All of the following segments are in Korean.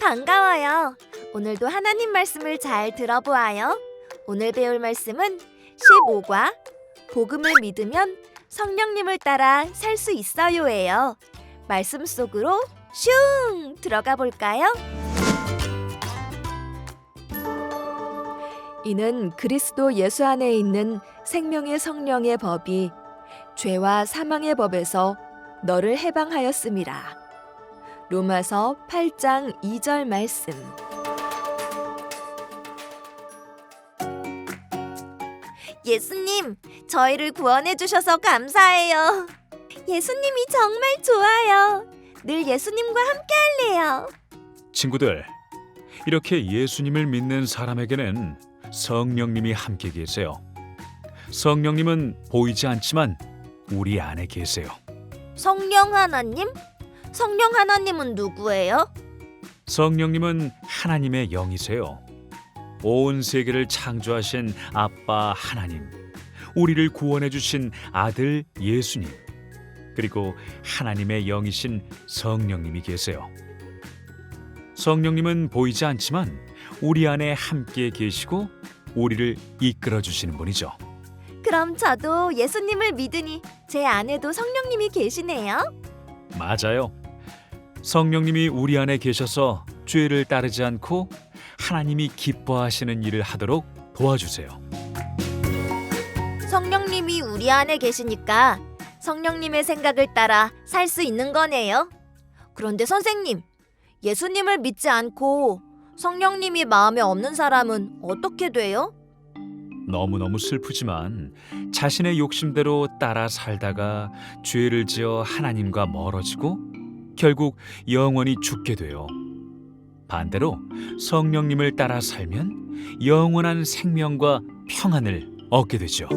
반가워요. 오늘도 하나님 말씀을 잘 들어보아요. 오늘 배울 말씀은 15과 복음을 믿으면 성령님을 따라 살 수 있어요예요. 말씀 속으로 슝 들어가 볼까요? 이는 그리스도 예수 안에 있는 생명의 성령의 법이 죄와 사망의 법에서 너를 해방하였음이라. 로마서 8장 2절 말씀. 예수님, 저희를 구원해 주셔서 감사해요. 예수님이 정말 좋아요. 늘 예수님과 함께 할래요. 친구들, 이렇게 예수님을 믿는 사람에게는 성령님이 함께 계세요. 성령님은 보이지 않지만 우리 안에 계세요. 성령 하나님? 성령 하나님은 누구예요? 성령님은 하나님의 영이세요. 온 세계를 창조하신 아빠 하나님, 우리를 구원해 주신 아들 예수님, 그리고 하나님의 영이신 성령님이 계세요. 성령님은 보이지 않지만 우리 안에 함께 계시고 우리를 이끌어 주시는 분이죠. 그럼 저도 예수님을 믿으니 제 안에도 성령님이 계시네요. 맞아요. 성령님이 우리 안에 계셔서 죄를 따르지 않고 하나님이 기뻐하시는 일을 하도록 도와주세요. 성령님이 우리 안에 계시니까 성령님의 생각을 따라 살 수 있는 거네요. 그런데 선생님, 예수님을 믿지 않고 성령님이 마음에 없는 사람은 어떻게 돼요? 너무너무 슬프지만 자신의 욕심대로 따라 살다가 죄를 지어 하나님과 멀어지고 결국 영원히 죽게 돼요. 반대로 성령님을 따라 살면 영원한 생명과 평안을 얻게 되죠.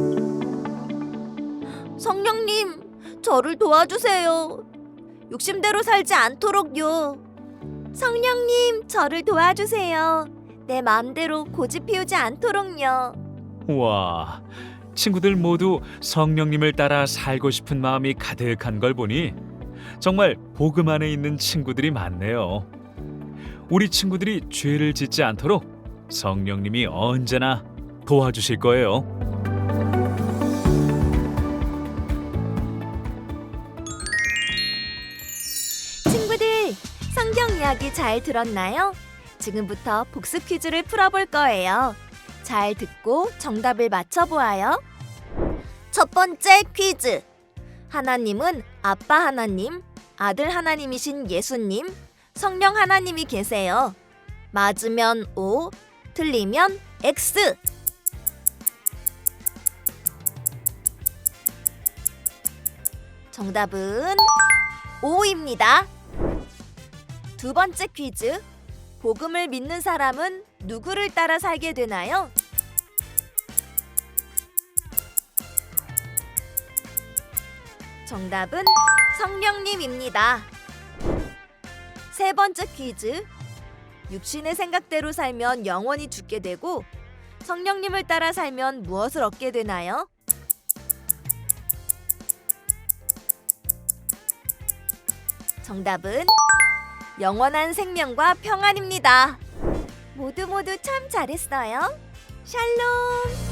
성령님, 저를 도와주세요. 욕심대로 살지 않도록요. 성령님, 저를 도와주세요. 내 마음대로 고집 피우지 않도록요. 와, 친구들 모두 성령님을 따라 살고 싶은 마음이 가득한 걸 보니 정말 복음 안에 있는 친구들이 많네요. 우리 친구들이 죄를 짓지 않도록 성령님이 언제나 도와주실 거예요. 친구들, 성경 이야기 잘 들었나요? 지금부터 복습 퀴즈를 풀어볼 거예요. 잘 듣고 정답을 맞춰보아요. 첫 번째 퀴즈. 하나님은 아빠 하나님, 아들 하나님이신 예수님, 성령 하나님이 계세요. 맞으면 O, 틀리면 X. 정답은 O입니다. 두 번째 퀴즈. 복음을 믿는 사람은 누구를 따라 살게 되나요? 정답은 성령님입니다. 세 번째 퀴즈. 육신의 생각대로 살면 영원히 죽게 되고 성령님을 따라 살면 무엇을 얻게 되나요? 정답은 영원한 생명과 평안입니다. 모두 모두 참 잘했어요. 샬롬.